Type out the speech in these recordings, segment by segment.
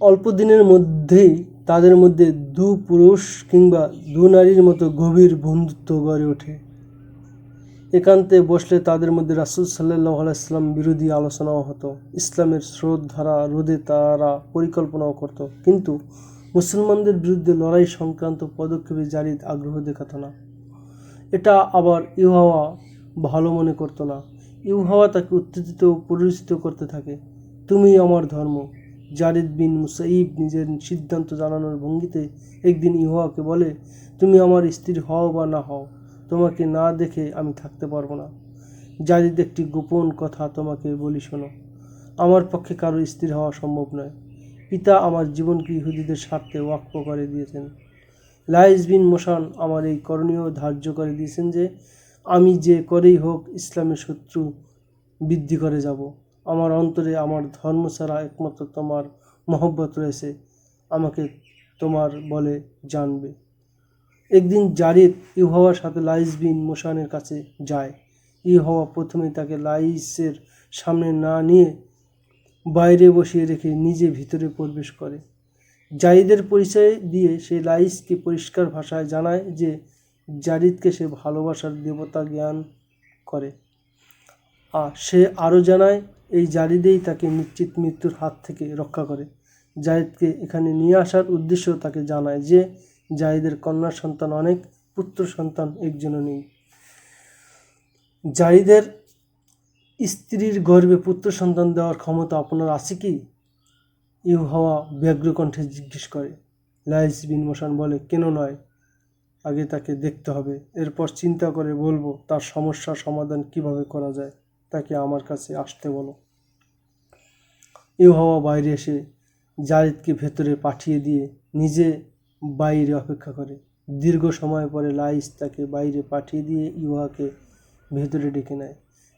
অল্প দিনের মধ্যেই তাদের মধ্যে দু পুরুষ কিংবা দু নারীর মতো গভীর বন্ধুত্ব গড়ে ওঠে। একান্তে বসলে তাদের মধ্যে রাসুল সাল্লাহ আলাইসলাম বিরোধী আলোচনাও হতো। ইসলামের স্রোত ধারা রোধে তারা পরিকল্পনাও করত। কিন্তু মুসলমানদের বিরুদ্ধে লড়াই সংক্রান্ত পদক্ষেপে জারিদ আগ্রহ দেখাতো না। এটা আবার ইউহাওয়া ভালো মনে করতো না। ইউহাওয়া তাকে উত্তেজিত পরিচিত করতে থাকে। তুমি আমার ধর্ম। জারিদ বিন মুসাইব নিজের সিদ্ধান্ত জানানোর ভঙ্গিতে একদিন ইউহাওয়াকে বলে, তুমি আমার স্ত্রী হও বা না হও, তোমাকে না দেখে আমি থাকতে পারব না। জারিদ একটি গোপন কথা তোমাকে বলি শোনো, আমার পক্ষে কারও স্ত্রী হওয়া সম্ভব নয়। পিতা আমার জীবনকে ইহুদিদের স্বার্থে ওয়াক্ফ করে দিয়েছেন। লাইস বিন মোশান আমার এই করণীয় ধার্য করে দিয়েছেন যে, আমি যে করেই হোক ইসলামের শত্রু বৃদ্ধি করে যাব। আমার অন্তরে আমার ধর্ম ছাড়া একমাত্র তোমার মহব্বত রয়েছে, আমাকে তোমার বলে জানবে। একদিন জারিদ ইউহাওয়ার সাথে লাইস বিন মোশানের কাছে যায়। ইউহাওয়া প্রথমে তাকে লাইসের সামনে না নিয়ে বাইরে বসিয়ে রেখে নিজে ভিতরে প্রবেশ করে। জারিদের পরিচয় দিয়ে সে লাইসকে পরিষ্কার ভাষায় জানায় যে জারিদকে সে ভালোবাসার দেবতা জ্ঞান করে। আর সে আরও জানায় এই জারিদেই তাকে নিশ্চিত মৃত্যুর হাত থেকে রক্ষা করে। জাহিদকে এখানে নিয়ে আসার উদ্দেশ্য তাকে জানায় যে জাহিদের কন্যা সন্তান অনেক, পুত্র সন্তান একজনও নেই। জাহিদের স্ত্রীর গর্ভে পুত্র সন্তান দেওয়ার ক্ষমতা আপনার আছে কি? ইউহাওয়া ব্যগ্র কণ্ঠে জিজ্ঞেস করে। লাইস বিন মোশান বলে, কেন নয়? আগে তাকে দেখতে হবে। এরপর চিন্তা করে বলব, তার সমস্যার সমাধান কীভাবে করা যায়? তাকে আমার কাছে আসতে বলো। ইউহাওয়া বাইরে এসে জারিদকে ভেতরে পাঠিয়ে দিয়ে নিজে বাইরে অপেক্ষা করে। দীর্ঘ সময় পরে লাইস তাকে বাইরে পাঠিয়ে দিয়ে ইউহাকে ভেতরে ডেকে নেয়।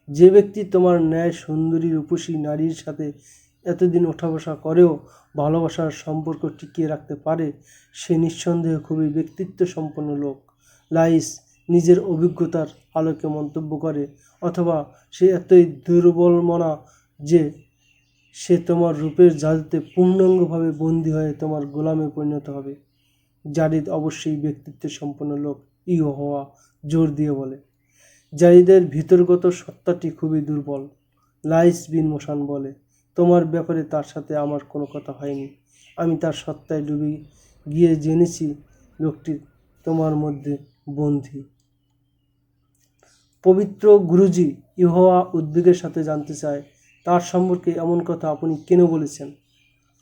যে ব্যক্তি তোমার ন্যায় সুন্দরী, রূপসী নারীর সাথে এতদিন ওঠা বসা করেও ভালোবাসার সম্পর্ক টিকিয়ে রাখতে পারে, সে নিঃসন্দেহে খুবই ব্যক্তিত্ব সম্পন্ন লোক। লাইস নিজের অভিজ্ঞতার আলোকে মন্তব্য করে, অথবা সে এতই দুর্বল মনা যে সে তোমার রূপের জাদুতে পূর্ণাঙ্গভাবে বন্দী হয়ে তোমার গোলামে পরিণত হবে। জারিদ অবশ্যই ব্যক্তিত্ব সম্পন্ন লোক ইহ হওয়া জোর দিয়ে বলে। জারিদের ভিতরগত সত্তাটি খুবই দুর্বল, লাইস বিন মোশান বলে। তোমার ব্যাপারে তার সাথে আমার কোনো কথা হয়নি। আমি তার সত্তায় ডুবে গিয়ে জেনেছি লোকটি তোমার মধ্যে বন্ধী পবিত্র গুরুজি ইহোয়া উদ্বেগের সাথে জানতে চায়, তার সম্পর্কে এমন কথা আপনি কেন বলেছেন?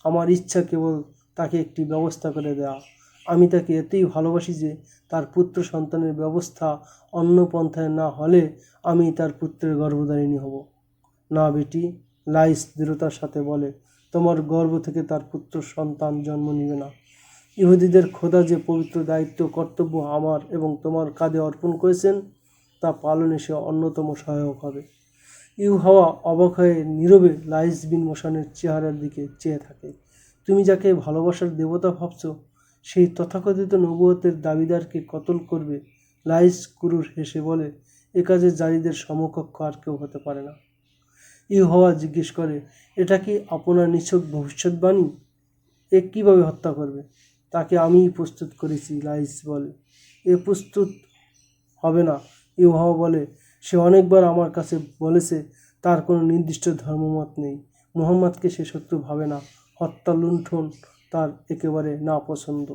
আমার ইচ্ছা কেবল তাকে একটি ব্যবস্থা করে দেওয়া আমি তাকে এতেই ভালোবাসি যে তার পুত্র সন্তানের ব্যবস্থা অন্য পন্থায় না হলে আমি তার পুত্রের গর্ভধারিণী হব। না বেটি, লাইস দৃঢ়তার সাথে বলে, তোমার গর্ভ থেকে তার পুত্র সন্তান জন্ম নিবে না। ইহুদিদের খোদা যে পবিত্র দায়িত্ব, কর্তব্য আমার এবং তোমার কাঁধে অর্পণ করেছেন তা পালনে সে অন্যতম সহায়ক হবে। ইউ হাওয়া অবাক হয়ে নীরবে লাইস বিন মোশানের চেহারার দিকে চেয়ে থাকে। তুমি যাকে ভালোবাসার দেবতা ভাবছ, সেই তথাকথিত নবুয়তের দাবিদারকে কতল করবে? লাইস কুরুর হেসে বলে, এ কাজে জারিদের সমকক্ষ আর কেউ হতে পারে না। ইউ হওয়া জিজ্ঞেস করে, এটা কি আপনার নিছক ভবিষ্যৎবাণী? এ কীভাবে হত্যা করবে? তাকে আমিই প্রস্তুত করেছি, লাইস বলে। এ প্রস্তুত হবে না। ইউহাওয়া বলে, সে অনেকবার আমার কাছে বলেছে, তার কোনো নির্দিষ্ট ধর্মমত নেই। মোহাম্মদকে সে শত্রু ভাবে না। হত্যা লুণ্ঠন তার একেবারে না পছন্দ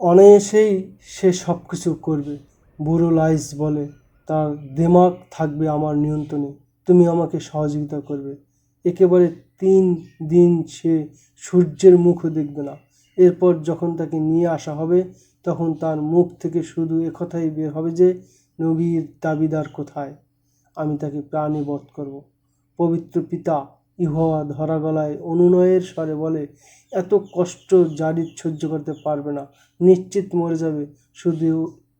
অনায়াসেই সে সব কিছু করবে। বুড়ো লাইস বলে, তার দেমাগ থাকবে আমার নিয়ন্ত্রণে। তুমি আমাকে সহযোগিতা করবে। একেবারে তিন দিন সে সূর্যের মুখও দেখবে না। এরপর যখন তাকে নিয়ে আসা হবে তখন তার মুখ থেকে শুধু একথাই বের হবে যে, নবীর দাবিদার কোথায়? আমি তাকে প্রাণে বধ করব। পবিত্র পিতা ইহোয়া ধরা গলায় অনুনয়ের স্বরে বলে, এত কষ্ট জারিদ সহ্য করতে পারবে না। নিশ্চিত মরে যাবে। শুধু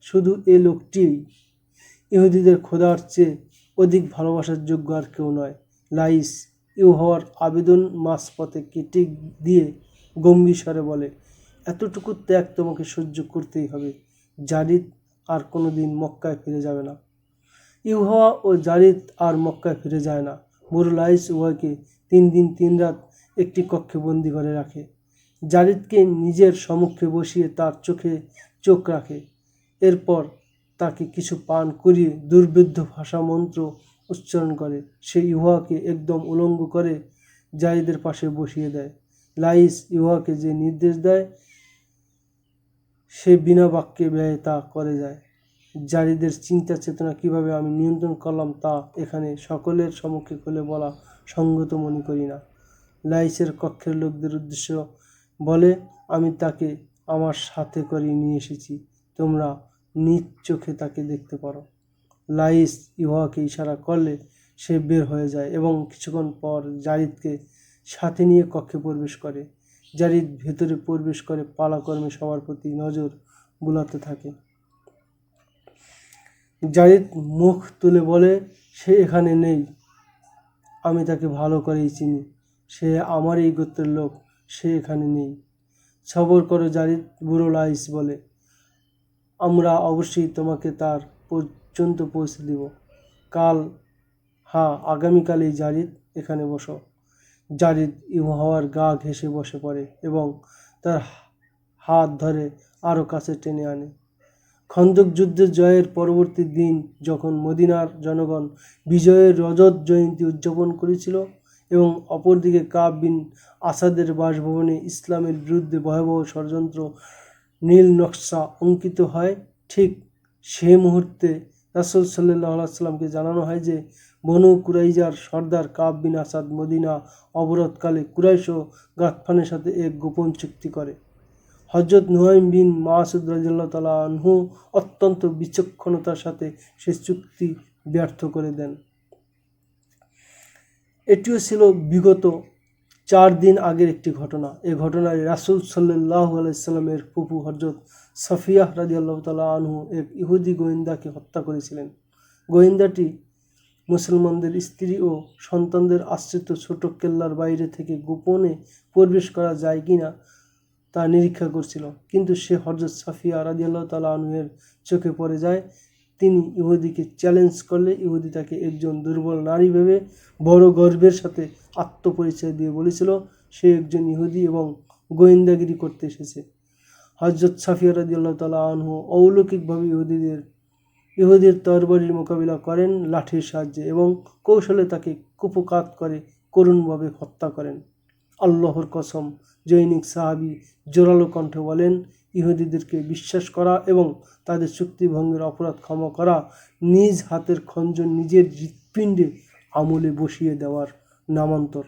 শুধু এ লোকটি ইহুদিদের খোদার চেয়ে অধিক ভালোবাসার যোগ্য আর কেউ নয়। লাইস ইউহাওয়ার আবেদন মাঝপথে কেটে দিয়ে গম্ভীর স্বরে বলে এতটুকু ত্যাগ তোমাকে সহ্য করতেই হবে। জারিদ আর কোনো দিন মক্কায় ফিরে যাবে না। ইউহাওয়া ও জারিদ আর মক্কায় ফিরে যায় না। বুড়ো লাইস উভয়কে তিন দিন তিন রাত একটি কক্ষে বন্দি করে রাখে। জারিদকে নিজের সম্মুখে বসিয়ে তার চোখে চোখ রাখে। এরপর তাকে কিছু পান করিয়ে দুর্বৃদ্ধ ভাষা মন্ত্র উচ্চারণ করে। সে ইউহাকে একদম উলঙ্গ করে জারিদের পাশে বসিয়ে দেয়। লাইস ইউহাকে যে নির্দেশ দেয় সে বিনা বাক্যে ব্যয় তা করে যায়। জারিদের চিন্তা চেতনা কীভাবে আমি নিয়ন্ত্রণ করলাম তা এখানে সকলের সম্মুখে খুলে বলা সঙ্গত মনে করি না। লাইসের কক্ষের লোকদের উদ্দেশ্য বলে, আমি তাকে আমার সাথে করে নিয়ে এসেছি। তোমরা নিজ চোখে তাকে দেখতে পারো। লাইস ইউহাকে ইশারা করলে সে বের হয়ে যায় এবং কিছুক্ষণ পর জারিদকে সাথে নিয়ে কক্ষে প্রবেশ করে। জারিদ ভেতরে প্রবেশ করে পালাকর্মে সবার প্রতি নজর বুলাতে থাকে। জারিদ মুখ তুলে বলে, সে এখানে নেই, আমি তাকে ভালো করেই চিনি, সে আমার এই গোত্রের লোক, সে এখানে নেই। সবর করো জারিদ বুড়ো লাইস বলে, আমরা অবশ্যই তোমাকে তার পর্যন্ত পৌঁছে দিব। কাল হ্যাঁ আগামীকালেই জারিদ এখানে বসো। জারিদ ইউহাওয়ার গা ঘেঁষে বসে পড়ে এবং তার হাত ধরে আরও কাছে টেনে আনে। খন্দক যুদ্ধের জয়ের পরবর্তী দিন যখন মদিনার জনগণ বিজয়ের রজত জয়ন্তী উদযাপন করেছিল এবং অপরদিকে কাব বিন আসাদের বাসভবনে ইসলামের বিরুদ্ধে ভয়াবহ ষড়যন্ত্র, নীল নকশা অঙ্কিত হয়, ঠিক সে মুহূর্তে রাসুল সাল্লাহ সাল্লামকে জানানো হয় যে বনু কুরাইজার, সর্দার কাব বিন আসাদ মদিনা, অবরোধকালে কুরাইশ ও গাতফানের সাথে এক গোপন চুক্তি করে। হজরত নুহাইম বিন মাসুদ রাজিল্লাহ তালা আনহু অত্যন্ত বিচক্ষণতার সাথে সে চুক্তি ব্যর্থ করে দেন। এটিও ছিল বিগত চার দিন আগের একটি ঘটনা। এ ঘটনায় রাসুল সাল্লাহ আলাইসাল্লামের ফুপু হজরত সাফিয়াহ রাজি আল্লাহ তালা আনহু এক ইহুদি গোয়েন্দাকে হত্যা করেছিলেন। গোয়েন্দাটি মুসলমানদের স্ত্রী ও সন্তানদের আশ্রিত ছোট কেল্লার বাইরে থেকে গোপনে প্রবেশ করা যায় কি না তা নিরীক্ষা করছিল। কিন্তু সে হজরত সাফিয়া রাজি আল্লাহ তালা আনহুয়ের চোখে পড়ে যায়। তিনি ইহুদিকে চ্যালেঞ্জ করলে ইহুদি তাকে একজন দুর্বল নারী ভেবে বড় গর্বের সাথে আত্মপরিচয় দিয়ে বলেছিল, সে একজন ইহুদি এবং গোয়েন্দাগিরি করতে এসেছে। হজরত সাফিয়া রাজি আল্লাহ তালা আনহু অলৌকিকভাবে ইহুদিদের ইহুদির তরবারির মোকাবিলা করেন, লাঠির সাহায্যে এবং কৌশলে তাকে কুপকাত করে, করুণভাবে হত্যা করেন। আল্লাহর কসম, জৈনিক সাহাবি জোরালো কণ্ঠে বলেন, ইহুদিদেরকে বিশ্বাস করা এবং তাদের চুক্তিভঙ্গের অপরাধ ক্ষমা করা নিজ হাতের খঞ্জন নিজের হৃৎপিণ্ডে আমলে বসিয়ে দেওয়ার নামান্তর।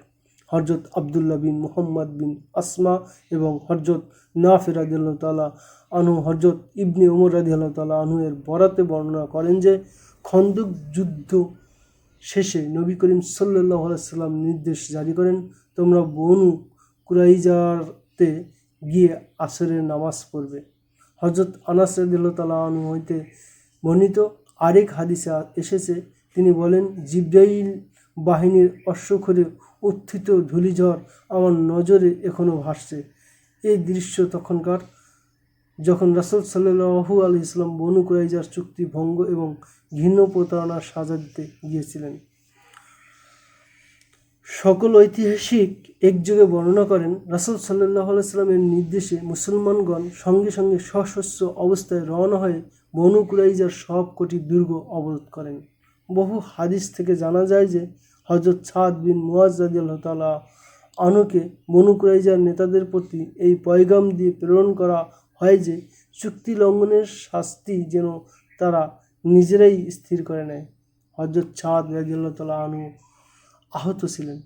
হরজত আবদুল্লাহ বিন মোহাম্মদ বিন আসমা এবং হরজত নাফির রাজিয়াল্লাহ তালা আনু হরজত ইবনে উমর রাজিয়াল্লাহ তালা আনু এর বরাতে বর্ণনা করেন যে, খন্দক যুদ্ধ শেষে নবী করিম সাল্লাহ সাল্লাম নির্দেশ জারি করেন, তোমরা বনু কুরাইজারতে গিয়ে আসরের নামাজ পড়বে। হজরত আনাস তালা আনু হইতে বর্ণিত আরেক হাদিসে এসেছে, তিনি বলেন, জিব্রাইল বাহিনীর অশ্বক্ষরে উত্থিত ধূলিঝড় আমার নজরে এখনও ভাসছে। এই দৃশ্য তখনকার, যখন রাসুল সাল্লু আলি ইসলাম বনু কুরাইজার চুক্তি ভঙ্গ এবং ঘৃণ্য প্রতারণার সাজা দিতে গিয়েছিলেন। সকল ঐতিহাসিক একযোগে বর্ণনা করেন, রাসুল সাল্লাহ আলাইস্লামের নির্দেশে মুসলমানগণ সঙ্গে সঙ্গে সশস্ত্র অবস্থায় রওনা হয়ে বনু কুরাইজার সব কটি দুর্গ অবরোধ করেন। বহু হাদিস থেকে জানা যায় যে হজরত সাদ বিন মুয়াজ রাজিয়াল্লাহ তালা আনুকে বনু কুরাইজার নেতাদের প্রতি এই পয়গাম দিয়ে প্রেরণ করা হয় যে চুক্তি লঙ্ঘনের শাস্তি যেন তারা নিজেরাই স্থির করে নেয়। হজরত ছাদ রাজিয়াল্লাহ তালা আনু আহত ছিলেন।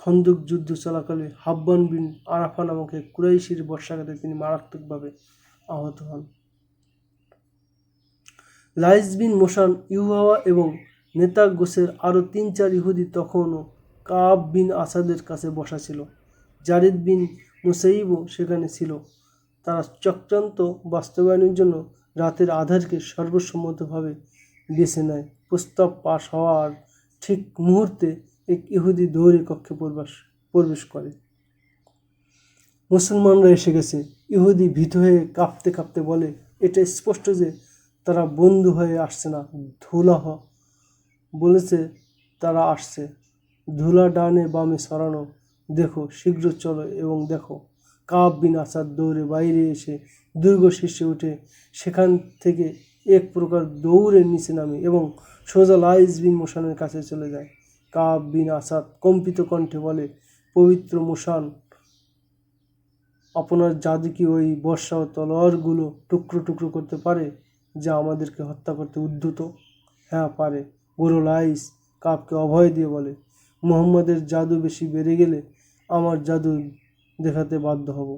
খন্দক যুদ্ধ চলাকালে হাব্বান বিন আরাফা নামক এক কুরাইশির বর্ষাঘাতে তিনি মারাত্মকভাবে আহত হন। লাইস বিন মোশান, ইউহাওয়া এবং নেতা গোসের আরও তিন চার ইহুদি তখনও কাব বিন আসাদের কাছে বসা ছিল। জারিদ বিন মুসাইবও সেখানে ছিল। তারা চক্রান্ত বাস্তবায়নের জন্য রাতের আধারকে সর্বসম্মতভাবে বেছে নেয়। প্রস্তাব পাশ হওয়ার ঠিক মুহূর্তে এক ইহুদি দৌড়ে কক্ষে প্রবেশ প্রবেশ করে। মুসলমানরা এসে গেছে। ইহুদি ভীত হয়ে কাঁপতে কাঁপতে বলে, এটা স্পষ্ট যে তারা বন্ধু হয়ে আসছে না ধুলা বলেছে, তারা আসছে। ধুলা ডানে বামে সরানো। দেখো, শীঘ্র চলো এবং দেখো। কাপ বিন আসাদ দৌড়ে বাইরে এসে দুর্গ শীর্ষে উঠে সেখান থেকে এক প্রকার দৌড়ে নিচে নামে এবং সোজা লাইজ বিন মোশানের কাছে চলে যায়। কাব বিন আসাদ কম্পিত কণ্ঠে বলে, পবিত্র মোশান, আপনার জাদু কি ওই বর্ষা ও তলোয়ারগুলো টুকরো টুকরো করতে পারে, যা আমাদেরকে হত্যা করতে উদ্ধত হ্যাঁ পারে। বুড়ো লাইস কাপকে অভয় দিয়ে বলে, মোহাম্মদের জাদু বেশি বেড়ে গেলে আমার জাদু দেখাতে বাধ্য হব।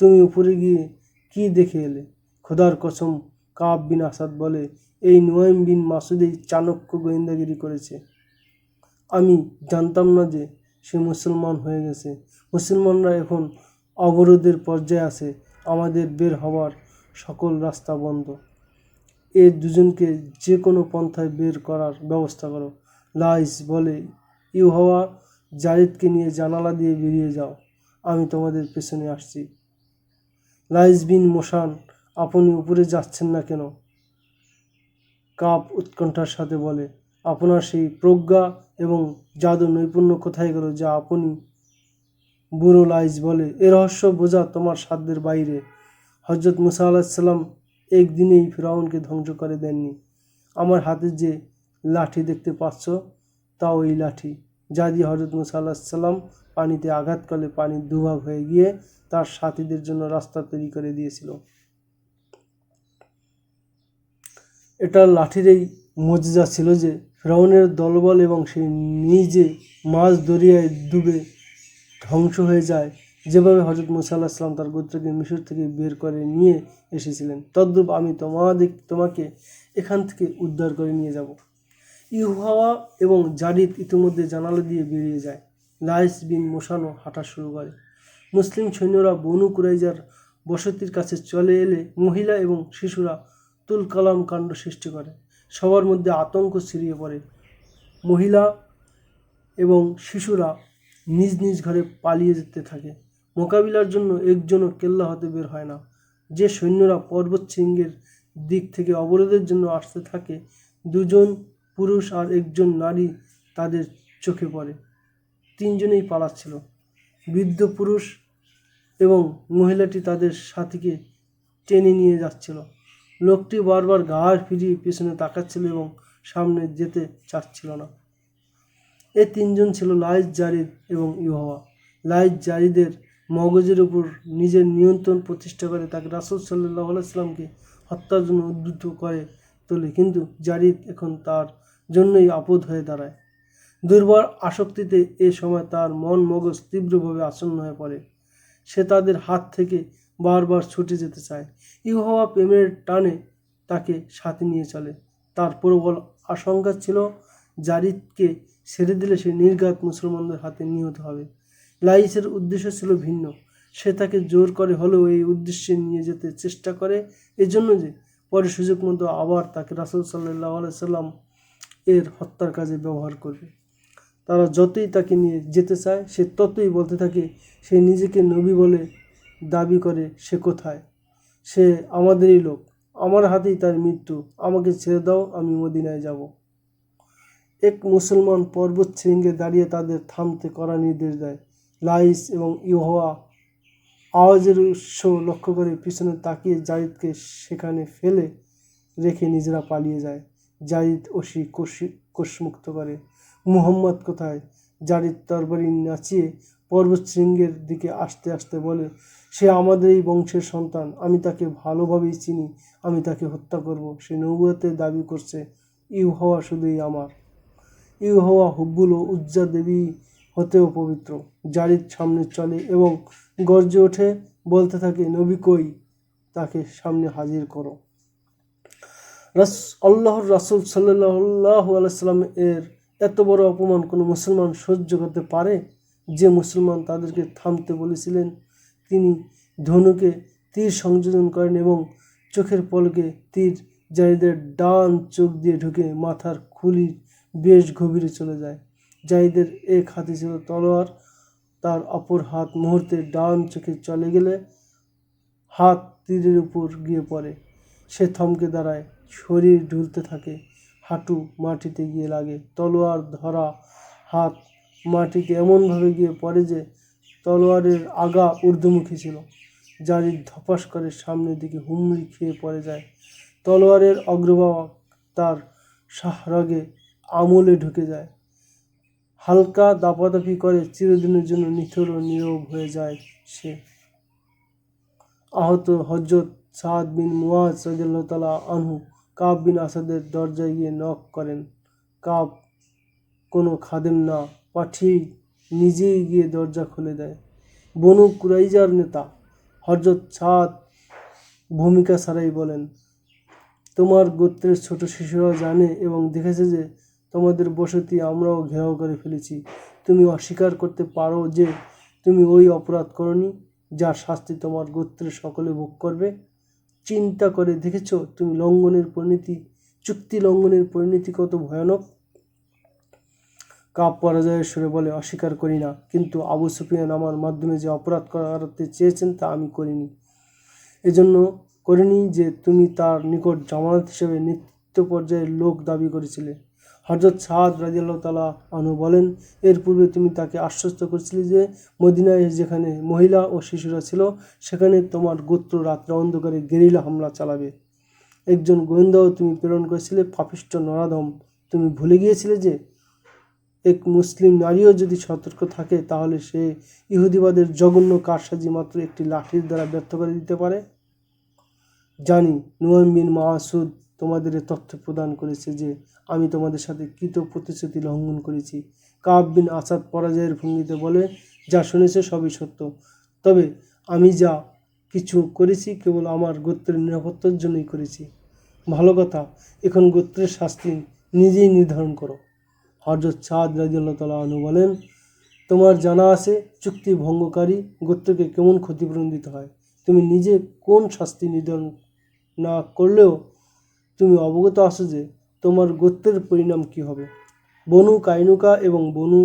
তুমি উপরে গিয়ে কি দেখে এলে? খোদার কসম কাব বিন আসাদ বলে, এই নোয়েম বিন মাসুদেই চাণক্য গোয়েন্দাগিরি করেছে। আমি জানতাম না যে সে মুসলমান হয়ে গেছে। মুসলমানরা এখন অবরোধের পর্যায়ে আছে। আমাদের বের হওয়ার সকল রাস্তা বন্ধ। এ দুজনকে যে কোনো পন্থায় বের করার ব্যবস্থা করো। লাইস বলে, ইউ হওয়া জারিদকে নিয়ে জানালা দিয়ে বেরিয়ে যাও, আমি তোমাদের পেছনে আসছি। লাইস বিন মোশান, আপনি উপরে যাচ্ছেন না কেন? কাপ উৎকণ্ঠার সাথে বলে, আপনার সেই প্রজ্ঞা এবং জাদু নৈপুণ্য কোথায় গেল যা আপনি বুড়ো লাইজ বলে, এ রহস্য বোঝা তোমার সাধ্যের বাইরে। হজরত মুসা আলাহিসাল্লাম একদিনেই ফিরাউনকে ধ্বংস করে দেননি। আমার হাতে যে লাঠি দেখতে পাচ্ছ তা ওই লাঠি। যা দিয়ে হজরত মুসা পানিতে আঘাত করলে পানি দুভাগ হয়ে গিয়ে তার সাথীদের জন্য রাস্তা তৈরি করে দিয়েছিল। এটা লাঠির এই মজা ছিল যে ফেরাউনের দলবল এবং সে নিজে মাছ দরিয়ায় ডুবে ধ্বংস হয়ে যায়। যেভাবে হজরত মুসা আল্লাহ সাল্লাম তার গোত্রকে মিশর থেকে বের করে নিয়ে এসেছিলেন, তদ্রূপ আমি তোমাদের, তোমাকে এখান থেকে উদ্ধার করে নিয়ে যাব। ইউহাওয়া এবং জারিদ ইতিমধ্যে জানালা দিয়ে বেরিয়ে যায়। লাইস বিন মোশানো হাঁটা শুরু করে। মুসলিম সৈন্যরা বনু কুরাইজার বসতির কাছে চলে এলে মহিলা এবং শিশুরা তুল কালাম কাণ্ড সৃষ্টি করে। সবার মধ্যে আতঙ্ক ছড়িয়ে পড়ে। মহিলা এবং শিশুরা নিজ নিজ ঘরে পালিয়ে যেতে থাকে। মোকাবিলার জন্য একজনও কেল্লা হতে বের হয় না। যে সৈন্যরা পর্বত শৃঙ্গের দিক থেকে অবরোধের জন্য আসতে থাকে, দুজন পুরুষ আর একজন নারী তাদের চোখে পড়ে। তিনজনেই পালাচ্ছিল। বৃদ্ধ পুরুষ এবং মহিলাটি তাদের সাথীকে টেনে নিয়ে যাচ্ছিল। লোকটি বারবার ঘাড় ফিরিয়ে পেছনে তাকাচ্ছিল এবং সামনে যেতে চাচ্ছিল না। এ তিনজন ছিল লাইজ জারিদ এবং ইউহাওয়া। লাইজ জারিদের মগজের উপর নিজের নিয়ন্ত্রণ প্রতিষ্ঠা করে, তাকে রাসুল সাল্লাহ আলাইসলামকে হত্যার জন্য উদ্বুদ্ধ করে তোলে। কিন্তু জারিদ এখন তার জন্যই আপদ হয়ে দাঁড়ায়। দুর্বল আসক্তিতে এ সময় তার মন মগজ তীব্রভাবে আসন্ন হয়ে পড়ে। সে তাদের হাত থেকে বারবার ছুটে যেতে চায়। ইউহাওয়া প্রেমের টানে তাকে সাথে নিয়ে চলে। তার প্রবল আশঙ্কা ছিল, জারিদকে ছেড়ে দিলে সে নির্ঘাত মুসলমানদের হাতে নিহত হবে। লাইসের উদ্দেশ্য ছিল ভিন্ন। সে তাকে জোর করে হলেও এই উদ্দেশ্যে নিয়ে যেতে চেষ্টা করে। এজন্য যে পরে সুযোগ মতো আবার তাকে রাসুল সাল্লাহ সাল্লাম এর হত্যার কাজে ব্যবহার করবে। তারা যতই তাকে নিয়ে যেতে চায়, সে ততই বলতে থাকে, সে নিজেকে নবী বলে দাবি করে, সে কোথায়? সে আমাদেরই লোক। আমার হাতেই তার মৃত্যু। আমাকে ছেড়ে দাও, আমি মদিনায় যাব। এক মুসলমান পর্বত শৃঙ্গে দাঁড়িয়ে তাদের থামতে করা নির্দেশ দেয়। লাইস এবং ইউহোয়া আওয়াজের উৎস লক্ষ্য করে পিছনে তাকিয়ে জারিদকে সেখানে ফেলে রেখে নিজেরা পালিয়ে যায়। জারিদ ওসি কোষি কোষমুক্ত করে। মুহম্মদ কোথায়? জারিদ তরবারি নাচিয়ে পর্বত শৃঙ্গের দিকে আসতে আসতে বলে, সে আমাদেরই বংশের সন্তান। আমি তাকে ভালোভাবেই চিনি। আমি তাকে হত্যা করব। সে নৌবতে দাবি করছে ইউ হওয়া শুধুই আমার। ইউ হওয়া হুব্বুল ও উজ্জা দেবী হতেও পবিত্র। জারিদ সামনে চলে এবং গর্জে ওঠে, বলতে থাকে, নবী কই? তাকে সামনে হাজির করো। রাস, আল্লাহর রাসুল সাল্লাহ আলাইসাল্লাম এর এত বড় অপমান কোনো মুসলমান সহ্য করতে পারে? যে মুসলমান তাদেরকে থামতে বলেছিলেন, তিনি ধনুকে তীর সংযোজন করেন এবং চোখের পলকে তীর জাহিদের ডান চোখ দিয়ে ঢুকে মাথার খুলির বেশ গভীরে চলে যায়। জাহিদের এক হাতে ছিল তলোয়ার, তার অপর হাত মুহূর্তে ডান চোখে চলে গেলে হাত তীরের উপর গিয়ে পড়ে। সে থমকে দাঁড়ায়, শরীর ঢুলতে থাকে, হাঁটু মাটিতে গিয়ে লাগে। তলোয়ার ধরা হাত মাটিতে এমনভাবে গিয়ে পড়ে যে তলোয়ারের আগা ঊর্ধ্বমুখী ছিল। জারির ধপাস করে সামনের দিকে হুমড়ি খেয়ে পড়ে যায়। তলোয়ারের অগ্রভাগ তার শাহরাগে আমলে ঢুকে যায়। হালকা দাপাদাপি করে চিরদিনের জন্য নিথর ও নীরব হয়ে যায় সে। আহত হজরত সাদ বিন মুয়াজ রাজিয়াল্লাহু তাআলা আনহু কাব বিন আসাদের দরজায় গিয়ে নক করেন। কাব কোনো খাদেম না পাঠিয়ে নিজেই গিয়ে দরজা খুলে দেয়। বনু কুরাইজার নেতা হজরত সাদ ভূমিকা ছাড়াই বলেন, তোমার গোত্রের ছোট শিশুরা জানে এবং দেখেছে যে তোমাদের বসতি আমরাও ঘেরাও করে ফেলেছি। তুমি অস্বীকার করতে পারো যে তুমি ওই অপরাধ করনি যার শাস্তি তোমার গোত্রের সকলে ভোগ করবে। চিন্তা করে দেখেছ তুমি লঙ্ঘনের পরিণতি, চুক্তি লঙ্ঘনের পরিণতি কত ভয়ানক? কাপ পরাজয়ের সুরে বলে, অস্বীকার করি না, কিন্তু আবু সুফিয়ান আমার মাধ্যমে যে অপরাধ করাতে চেয়েছেন তা আমি করিনি। এজন্য করিনি যে তুমি তার নিকট জামানত হিসেবে নিত্য পর্যায়ের লোক দাবি করেছিলে। হজরত সাদ রাজিয়াল্লাহ তালা আনু বলেন, এর পূর্বে তুমি তাকে আশ্বস্ত করেছিলে যে মদিনায় যেখানে মহিলা ও শিশুরা ছিল, সেখানে তোমার গোত্র রাত্রে অন্ধকারে গেরিলা হামলা চালাবে। একজন গোয়েন্দাও তুমি প্রেরণ করেছিলে পাপিষ্ট নরাধম। তুমি ভুলে গিয়েছিলে যে এক মুসলিম নারীও যদি সতর্ক থাকে, তাহলে সে ইহুদিবাদের জঘন্য কারসাজি মাত্র একটি লাঠির দ্বারা ব্যর্থ করে দিতে পারে। জানি নুয়াম বিন মাসুদ তোমাদের তথ্য প্রদান করেছে যে আমি তোমাদের সাথে কৃত প্রতিশ্রুতি লঙ্ঘন করেছি। কাব বিন আসাদ পরাজয়ের ভঙ্গিতে বলে, যা শুনেছে সবই সত্য। তবে আমি যা কিছু করেছি কেবল আমার গোত্রের নিরাপত্তার জন্যই করেছি। ভালো কথা, এখন গোত্রের শাস্তি নিজেই নির্ধারণ করো। হজরত সাদ রাজিউল্লাহ তালা আনু বলেন, তোমার জানা আছে চুক্তি ভঙ্গকারী গোত্রকে কেমন ক্ষতিপূরণ দিতে হয়? তুমি নিজে কোন শাস্তি নির্ধারণ না করলেও তুমি অবগত আছো যে তোমার গোত্রের পরিণাম কি হবে। বনু কাইনুকা এবং বনু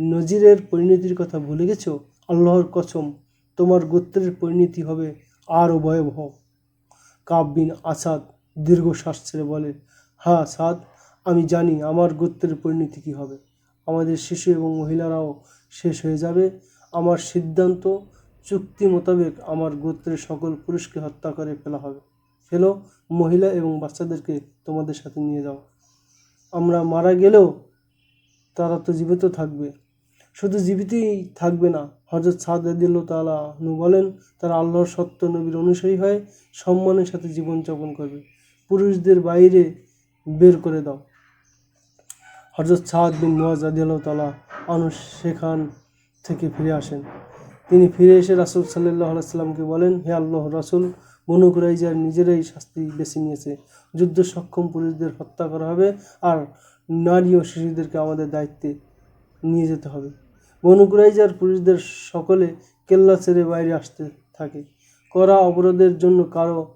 নজিরের পরিণতির কথা ভুলে গেছো? আল্লাহর কসম, তোমার গোত্রের পরিণতি হবে আরও ভয়াবহ। কাব বিন আসাদ দীর্ঘশ্বাস ছেড়ে বলে হ্যাঁ সাদ, আমি জানি আমার গোত্রের পরিণতি কী হবে। আমাদের শিশু এবং মহিলারাও শেষ হয়ে যাবে। আমার সিদ্ধান্ত, চুক্তি মোতাবেক আমার গোত্রের সকল পুরুষকে হত্যা করে ফেলা হবে। ফেলো, মহিলা এবং বাচ্চাদেরকে তোমাদের সাথে নিয়ে যাও। আমরা মারা গেলেও তারা তো জীবিত থাকবে। শুধু জীবিতই থাকবে না হজরত সাদ আদিল্লা তালা নু বলেন, তারা আল্লাহর সত্য নবীর অনুসারী হয়ে সম্মানের সাথে জীবনযাপন করবে। পুরুষদের বাইরে বের করে দাও। হজরত সাদ বিন মুয়াজ আদিল্লাহ তালা আনু সেখান থেকে ফিরে আসেন। তিনি ফিরে এসে রাসুল সাল্লাহ আলাইসাল্লামকে বলেন, হে আল্লাহ রাসুল বনু কুরাইজার নিজেরাই শাস্তি বেছে নিয়েছে। যুদ্ধ সক্ষম পুরুষদের হত্যা করা হবে আর নারী ও শিশুদেরকে আমাদের দায়িত্বে নিয়ে যেতে হবে। বনু কুরাইজার পুরুষদের সকলে কেল্লা ছেড়ে বাইরে আসতে থাকে। করা অবরোধের জন্য কারও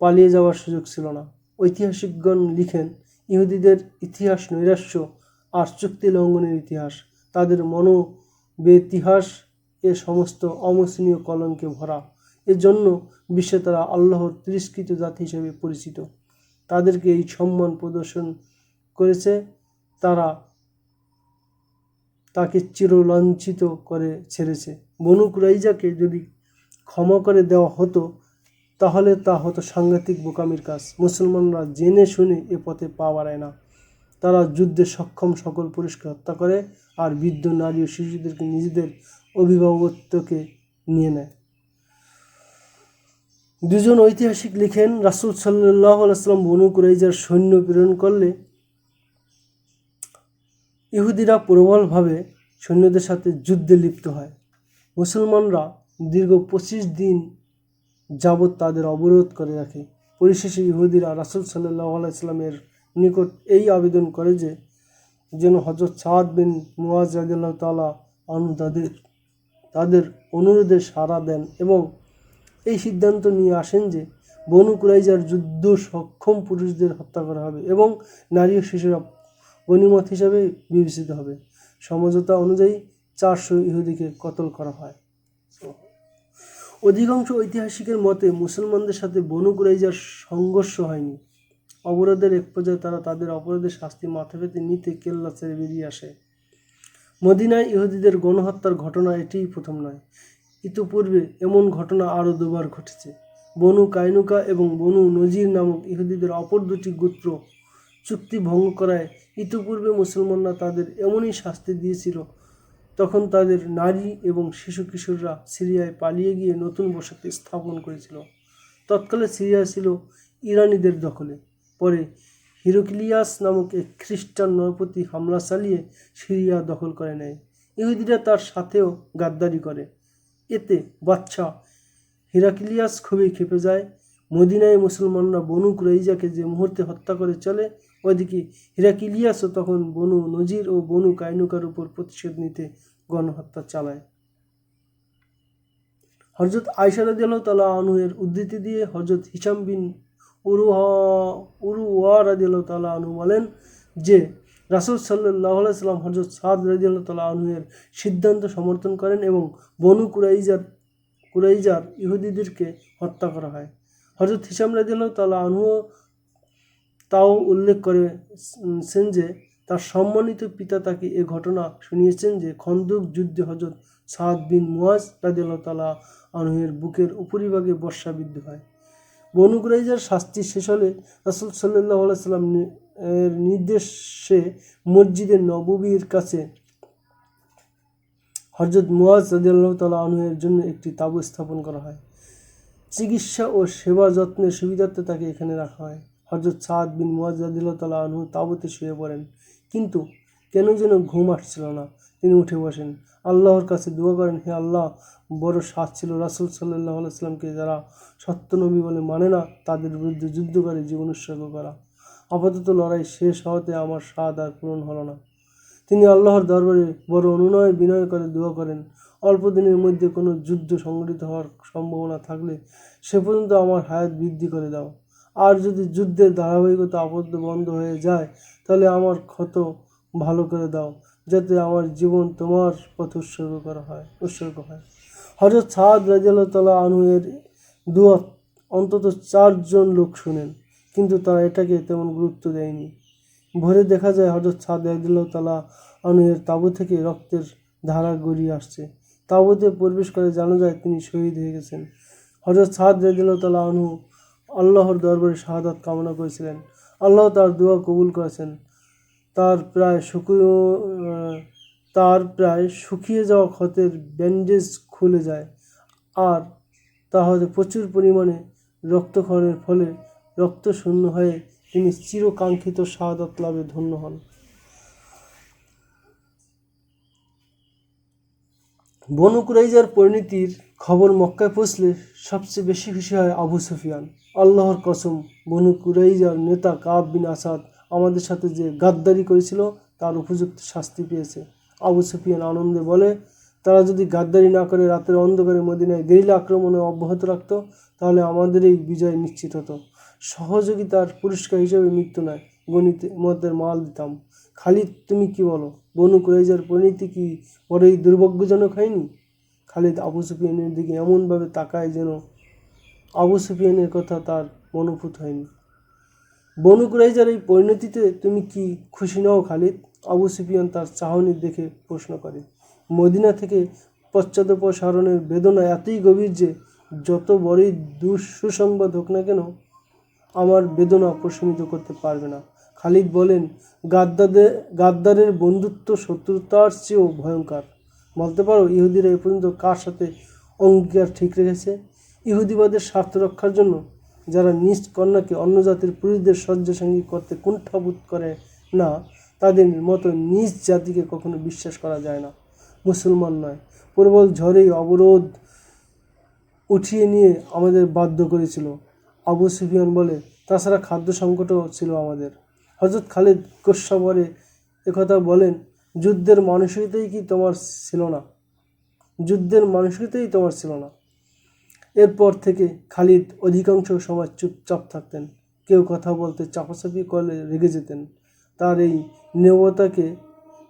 পালিয়ে যাওয়ার সুযোগ ছিল না। ঐতিহাসিকগণ লিখেন, ইহুদিদের ইতিহাস নৈরাশ্য আর চুক্তি লঙ্ঘনের ইতিহাস। তাদের মনোবেতিহাস এ সমস্ত অমোচনীয় কলঙ্কে ভরা। এজন্য বিশ্বে তারা আল্লাহর তিরস্কৃত জাতি হিসেবে পরিচিত। তাদেরকে এই সম্মান প্রদর্শন করেছে। তারা তাকে চিরলাঞ্ছিত করে ছেড়েছে। বনু কুরাইজাকে যদি ক্ষমা করে দেওয়া হতো, তাহলে তা হতো সাংঘাতিক বোকামির কাজ। মুসলমানরা জেনে শুনে এ পথে পা বাড়ায় না। তারা যুদ্ধে সক্ষম সকল পুরুষকে হত্যা করে আর বৃদ্ধ নারী ও শিশুদেরকে নিজেদের অভিভাবকত্বকে নিয়ে নেয়। দুজন ঐতিহাসিক লিখেন, রাসুল সাল্লাহ আলাইসাল্লাম বনু কুরাইজার সৈন্য প্রেরণ করলে ইহুদিরা প্রবলভাবে সৈন্যদের সাথে যুদ্ধে লিপ্ত হয়। মুসলমানরা দীর্ঘ পঁচিশ দিন যাবৎ তাদের অবরোধ করে রাখে। পরিশেষে ইহুদিরা রাসুল সাল্লাহ আলাইসাল্লামের নিকট এই আবেদন করে যে, যেন হজরত সাদ বিন রাজিয়াল্লাহ তালা আনু তাদের তাদের অনুরোধে সাড়া দেন এবং এই সিদ্ধান্ত নিয়ে আসেন যে বনু কুরাইজার যুদ্ধ সক্ষম পুরুষদের হত্যা করা হবে এবং নারী ও শিশুরা গণিমত হিসাবে বিবেচিত হবে। সমঝোতা অনুযায়ী চারশো ইহুদিকে কতল করা হয়। অধিকাংশ ঐতিহাসিকের মতে মুসলমানদের সাথে বনু কুরাইজার সংঘর্ষ হয়নি। অবরোধের এক পর্যায়ে তারা তাদের অপরাধের শাস্তি মাথা পেতে নিতে কেল্লা ছেড়ে বেরিয়ে আসে। মদিনায় ইহুদিদের গণহত্যার ঘটনা এটিই প্রথম নয়। ইতোপূর্বে এমন ঘটনা আরও দুবার ঘটেছে। বনু কাইনুকা এবং বনু নজির নামক ইহুদিদের অপর দুটি গোত্র চুক্তি ভঙ্গ করায় ইতোপূর্বে মুসলমানরা তাদের এমনই শাস্তি দিয়েছিল, তখন তাদের নারী এবং শিশু কিশোররা সিরিয়ায় পালিয়ে গিয়ে নতুন বসতি স্থাপন করেছিল। তৎকালে সিরিয়া ছিল ইরানিদের দখলে। পরে হিরোক্লিয়াস নামক এক খ্রিস্টান নরপতি হামলা চালিয়ে সিরিয়া দখল করে নেয়। ইহুদিরা তার সাথেও গাদ্দারি করে। এতে বাচ্চা হিরাক্লিয়াস খুবই ক্ষেপে যায়। মদিনায় মুসলমানরা বনু কুরাইজাকে যে মুহূর্তে হত্যা করে চলে, ওইদিকে হিরাকিলিয়াসও তখন বনু নজির ও বনু কাইনুকার উপর প্রতিশোধ নিতে গণহত্যা চালায়। হজরত আয়সা রাদিয়াল্লাহু তাআলা আনহু এর উদ্ধৃতি দিয়ে হজরত হিসাম বিন উরুহা উরুওয়া রাদিয়াল্লাহু তাআলা আনহু বলেন যে রাসূল আলাইহি সাল্লাম হজরত সাদ রাদিয়াল্লাহু তাআলা আনহু সিদ্ধান্ত সমর্থন করেন এবং বনু কুরাইজার কুরাইজার ইহুদিদেরকে হত্যা করা হয়। হজরত হিসাম রাদিয়াল্লাহু তাআলা আনহু তাও উল্লেখ করেছেন যে তার সম্মানিত পিতা তাকে এ ঘটনা শুনিয়েছেন যে খন্দক যুদ্ধে হজরত সাদ বিন মুয়াজ রাদিয়াল্লাহু তাআলা আনহুয়ের বুকের উপরিভাগে বর্ষাবিদ্ধ হয়। বনু শাস্তি শেষ হলে রাসূল আলাইহি সাল্লাম এর নির্দেশে মসজিদের নববীর কাছে হজরত মুয়াজ রাদিয়াল্লাহু তাআলা আনহুয়ের জন্য একটি তাঁবু স্থাপন করা হয়। চিকিৎসা ও সেবা যত্নের সুবিধার্থে তাকে এখানে রাখা হয়। হজরত সাদ বিন মুয়াজ রাদিয়াল্লাহু তাআলা আনহু তাঁবুতে শুয়ে পড়েন। কিন্তু কেন যেন ঘুম আসছিল না। তিনি উঠে বসেন। আল্লাহর কাছে দোয়া করেন, হে আল্লাহ, বড় সাথ ছিল রাসুল সাল্লাহ আলাইহি যারা সত্য নবী বলে মানে না, তাদের বিরুদ্ধে যুদ্ধ করে, জীবন উৎসর্গ করা। আপাতত লড়াই শেষ হওয়াতে আমার স্বাদ আর পূরণ হলো না। তিনি আল্লাহর দরবারে বড় অনুনয়, বিনয় করে দোয়া করেন, অল্প দিনের মধ্যে কোনো যুদ্ধ সংঘটিত হওয়ার সম্ভাবনা থাকলে সে পর্যন্ত আমার হায়াত বৃদ্ধি করে দাও। আর যদি যুদ্ধের ধারাবাহিকতা আবদ্ধ বন্ধ হয়ে যায়, তাহলে আমার ক্ষত ভালো করে দাও। যাতে আমার জীবন তোমার পথ উৎসর্গ করা হয়, উৎসর্গ হয়। হজরত সাদ রাজিয়াল্লাহ তালা আনহুয়ের দুয়া অন্তত চারজন লোক শুনেন, কিন্তু তারা এটাকে তেমন গুরুত্ব দেয়নি। ভোরে দেখা যায় হজরত সাদ রাজিয়াল্লাহ তালা আনহুয়ের তাঁবু থেকে রক্তের ধারা গড়িয়ে আসছে। তাঁবুতে প্রবেশ করে জানা যায় তিনি শহীদ হয়ে গেছেন। হজরত সাদ রাজিয়াল্লাহ তালা আনহু আল্লাহর দরবারে শাহাদাত কামনা করেছিলেন। আল্লাহ তার দোয়া কবুল করেছেন। তার প্রায় শুকিয়ে তার প্রায় শুকিয়ে যাওয়া ক্ষতের ব্যান্ডেজ খুলে যায়। আর তাহলে প্রচুর পরিমাণে রক্তক্ষরণের ফলে রক্ত শূন্য হয়ে তিনি চিরকাঙ্ক্ষিত শাহাদাত লাভে ধন্য হন। বনু কুরাইজার পরিণতির খবর মক্কায় পৌঁছলে সবচেয়ে বেশি খুশি হয় আবু সুফিয়ান। আল্লাহর কসম, বনু কুরাইজার নেতা কাব বিন আসাদ আমাদের সাথে যে গাদ্দারি করেছিল, তার উপযুক্ত শাস্তি পেয়েছে। আবু সুফিয়ান আনন্দে বলে, তারা যদি গাদ্দারি না করে রাতের অন্ধকারে মদিনায় গেরিলা আক্রমণে অব্যাহত রাখত, তাহলে আমাদের এই বিজয় নিশ্চিত হতো। সহযোগিতার পুরস্কার হিসেবে মৃত্যু নয়, গণিতে মদের মাল দিতাম। খালিদ, তুমি কি বলো, বনু কুরাইজার পরিণতি কি বড়ই দুর্ভাগ্যজনক হয়নি? খালিদ আবু সুফিয়ানের দিকে এমনভাবে তাকায় যেন আবু সুফিয়ানের কথা তার মনোভূত হয়নি। বনু কুরাইজার এই পরিণতিতে তুমি কি খুশি নও খালিদ? আবু সুফিয়ান তার চাহনি দেখে প্রশ্ন করে। মদিনা থেকে পশ্চাদপসারণের বেদনা এতই গভীর যে যত বড়ই দুঃসুসংবাদ হোক না কেন, আমার বেদনা প্রশমিত করতে পারবে না। খালিদ বলেন গাদ্দাদের গাদ্দারের বন্ধুত্ব শত্রুতার চেয়েও ভয়ঙ্কর বলতে পারো, ইহুদিরা এ পর্যন্ত কার সাথে অঙ্গীকার ঠিক রেখেছে? ইহুদিবাদের স্বার্থ রক্ষার জন্য যারা নিজ কন্যাকে অন্য জাতির পুরুষদের শয্যাসঙ্গী করতে কুণ্ঠাবোধ করে না, তাদের মতো নিজ জাতিকে কখনো বিশ্বাস করা যায় না। মুসলমান নয়। প্রবল ঝড়েই অবরোধ উঠিয়ে নিয়ে আমাদের বাধ্য করেছিল। আবু সুফিয়ান বলে, তাছাড়া খাদ্য সংকটও ছিল আমাদের। হজরত খালিদ গোস্বাবরে একথা বলেন, যুদ্ধের মানসিকতাই কি তোমার ছিল না? যুদ্ধের মানসিকতাই তোমার ছিল না। এরপর থেকে খালিদ অধিকাংশ সময় চুপচাপ থাকতেন। কেউ কথা বলতে চাপাচাপি করলে রেগে যেতেন। তার এই নীরবতাকে,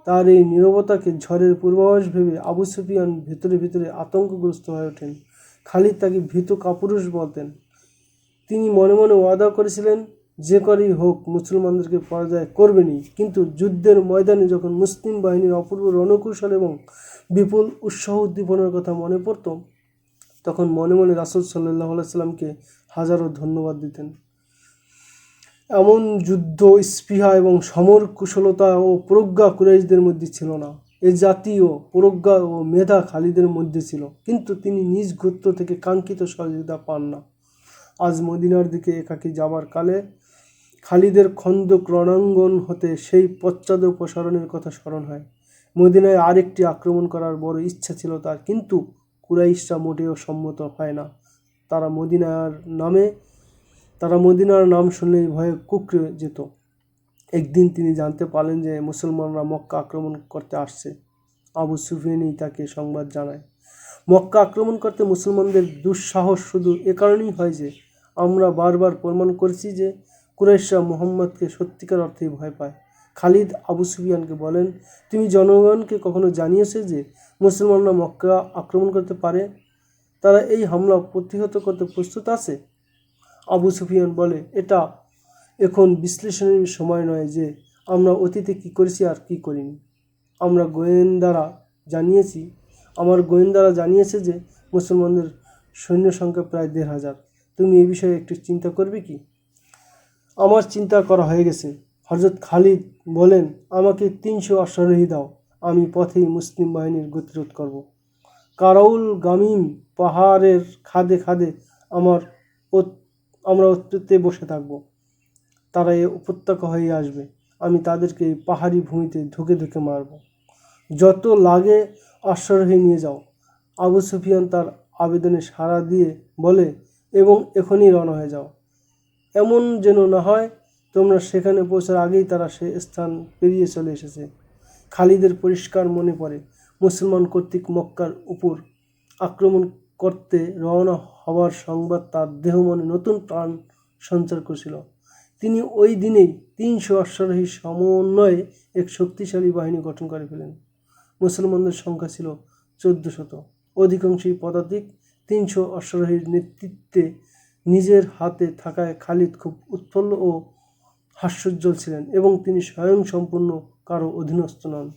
তার এই নীরবতাকে ঝড়ের পূর্বাভাস ভেবে আবু সুফিয়ান ভেতরে ভেতরে আতঙ্কগ্রস্ত হয়ে ওঠেন। খালিদ তাকে ভীত কাপুরুষ বলতেন। তিনি মনে মনে ওয়াদা করেছিলেন, যে করেই হোক, মুসলমানদেরকে পরাজয় করবেনি কিন্তু যুদ্ধের ময়দানে যখন মুসলিম বাহিনীর অপূর্ব রণকৌশল এবং বিপুল উৎসাহ উদ্দীপনার কথা মনে পড়ত তখন মনে মনে রাসুল সাল্লাহ সাল্লামকে হাজারো ধন্যবাদ দিতেন। এমন যুদ্ধ, স্পৃহা এবং সমর কুশলতা ও প্রজ্ঞা কুরাইশদের মধ্যে ছিল না। এ জাতীয় প্রজ্ঞা ও মেধা খালিদের মধ্যে ছিল, কিন্তু তিনি নিজ গোত্র থেকে কাঙ্ক্ষিত সহযোগিতা পান না। আজ মদিনার দিকে একাকী যাবার কালে খালিদের খন্দ রণাঙ্গন হতে সেই পশ্চাদ প্রসারণের কথা স্মরণ হয়। মদিনায় আরেকটি আক্রমণ করার বড় ইচ্ছা ছিল তার, কিন্তু কুরাইশরা মোটেও সম্মত হয় না। তারা মদিনার নামে, তারা মদিনার নাম শুনলেই ভয়ে কুকড়ে যেত। একদিন তিনি জানতে পারলেন যে মুসলমানরা মক্কা আক্রমণ করতে আসছে। আবু সুফিয়ানই তাকে সংবাদ জানায়। মক্কা আক্রমণ করতে মুসলমানদের দুঃসাহস শুধু এ কারণেই হয় যে, আমরা বারবার প্রমাণ করেছি যে কুরাইশরা মোহাম্মদকে সত্যিকার অর্থেই ভয় পায়। খালিদ আবু সুফিয়ানকে বলেন, তুমি জনগণকে কখনো জানিয়েছে যে মুসলমানরা মক্কা আক্রমণ করতে পারে? তারা এই হামলা প্রতিহত করতে প্রস্তুত আছে? আবু সুফিয়ান বলে, এটা এখন বিশ্লেষণের সময় নয় যে আমরা অতীতে কি করেছি আর কি করিনি। আমরা গোয়েন্দারা জানিয়েছি, আমার গোয়েন্দারা জানিয়েছে যে মুসলমানদের সৈন্য সংখ্যা প্রায় দেড় হাজার। তুমি এই বিষয়ে একটু চিন্তা করবে কি? আমার চিন্তা করা হয়ে গেছে। হজরত খালিদ বলেন, আমাকে তিনশো অশ্বারোহী দাও, আমি পথেই মুসলিম বাহিনীর গতিরোধ করব। কারাউল গামিম পাহাড়ের খাদে খাদে আমার আমরা অস্তিত্বে বসে থাকব। তারা এ উপত্যকা হয়ে আসবে। আমি তাদেরকে পাহাড়ি ভূমিতে ধুকে ধুকে মারব। যত লাগে অশ্বারোহী নিয়ে যাও। আবু সুফিয়ান তার আবেদনে সাড়া দিয়ে বলে, এবং এখনই রওনা হয়ে যাও। এমন যেন না হয় তোমরা সেখানে পৌঁছার আগেই তারা সে স্থান পেরিয়ে চলে এসেছে। খালিদের পরিষ্কার মনে পড়ে। মুসলমান কর্তৃক মক্কার উপর আক্রমণ করতে রওনা হওয়ার সংবাদ তার দেহ মনে নতুন প্রাণ সঞ্চার করেছিল। তিনি ওই দিনেই তিনশো অশ্বারোহী সমন্বয়ে এক শক্তিশালী বাহিনী গঠন করে ফেলেন। মুসলমানদের সংখ্যা ছিল চোদ্দ শত অধিকাংশই পদাতিক। তিনশো অশ্বারোহীর নেতৃত্বে নিজের হাতে থাকায় খালিদ খুব উৎফুল্ল ও হাস্যোজ্জ্বল ছিলেন এবং তিনি স্বয়ং সম্পূর্ণ কারও অধীনস্থ নন।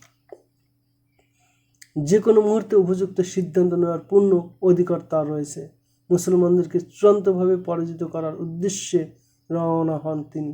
যে কোনো মুহূর্তে উপযুক্ত সিদ্ধান্ত নেওয়ার পূর্ণ অধিকার তার রয়েছে। মুসলমানদেরকে চূড়ান্তভাবে পরাজিত করার উদ্দেশ্যে রওনা হন তিনি।